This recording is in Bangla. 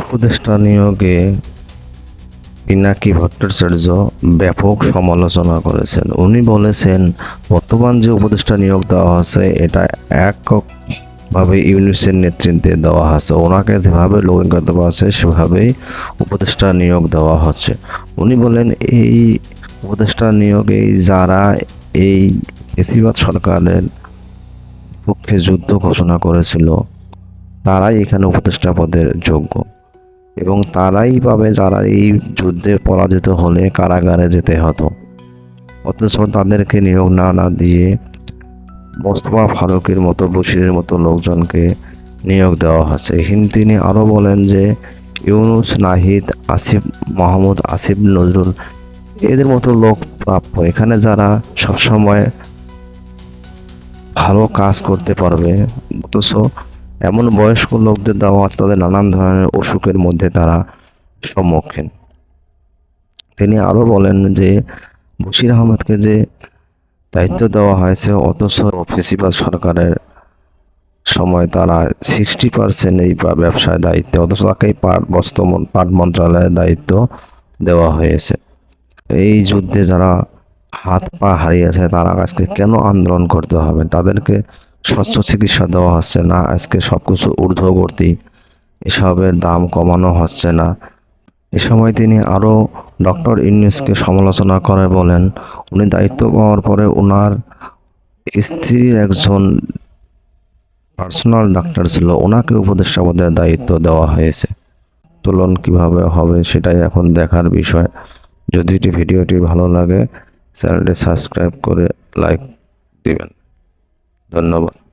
উপদেষ্টা নিয়োগে পিনাকি ভট্টাচার্য ব্যাপক সমালোচনা করেছেন। উনি বলেছেন, বর্তমান যে উপদেষ্টা নিয়োগ দেওয়া হচ্ছে এটা এককভাবে ইউনিসের নেতৃত্বে দেওয়া হচ্ছে ওনাকে যেভাবে লগিং করতে পারছে সেভাবেই উপদেষ্টা নিয়োগ দেওয়া হচ্ছে। উনি বলেন, এই উপদেষ্টা নিয়োগে যারা এই বেশিরভাগ সরকারের পক্ষে যুদ্ধ ঘোষণা করেছিল, তারাই এখানে উপদেষ্টা পদের যোগ্য। এবং তারাই পাবে যারা এই যুদ্ধে পরাজিত হলে কারাগারে যেতে হতো। অথচ তাদেরকে নিয়োগ না না দিয়ে মোস্তফা ফারুকের মতো, বশিরের মতো লোকজনকে নিয়োগ দেওয়া হচ্ছে কিন্তু তিনি আরও বলেন যে, ইউনুস, নাহিদ, আসিফ, মাহমুদ, আসিফ, নজরুল এদের মতো লোক প্রাপ্য। এখানে যারা সবসময় ভালো কাজ করতে পারবে, অথচ এমন বয়স্ক লোকদের দেওয়া তাদের নানান ধরনের অসুখের মধ্যে তারা সম্মুখীন। তিনি আরও বলেন যে, বশির আহমেদকে যে দায়িত্ব দেওয়া হয়েছে, অথচ ফেসিবাদ সরকারের সময় তারা সিক্সটি পার্সেন্ট এই ব্যবসায় দায়িত্ব, অথচ তাকে পাট বস্ত্র পাট মন্ত্রণালয়ের দায়িত্ব দেওয়া হয়েছে। এই যুদ্ধে যারা হাত পা হারিয়েছে, তারা আজকে কেন আন্দোলন করতে হবে? তাদেরকে স্বচ্ছ চিকিৎসা দেওয়া হচ্ছে না, আজকে সব কিছু ঊর্ধ্ববর্তী এসবের দাম কমানো হচ্ছে না। এ সময় তিনি আরও ডক্টর ইউনুসকে সমালোচনা করে বলেন, উনি দায়িত্ব পাওয়ার পরে ওনার স্ত্রীর একজন পার্সোনাল ডাক্তার ছিল ওনাকে উপদেষ্টা পদের দায়িত্ব দেওয়া হয়েছে। তুলন কীভাবে হবে সেটাই এখন দেখার বিষয়। যদি ভিডিওটি ভালো লাগে, চ্যানেলটি সাবস্ক্রাইব করে লাইক দিবেন। ধন্যবাদ।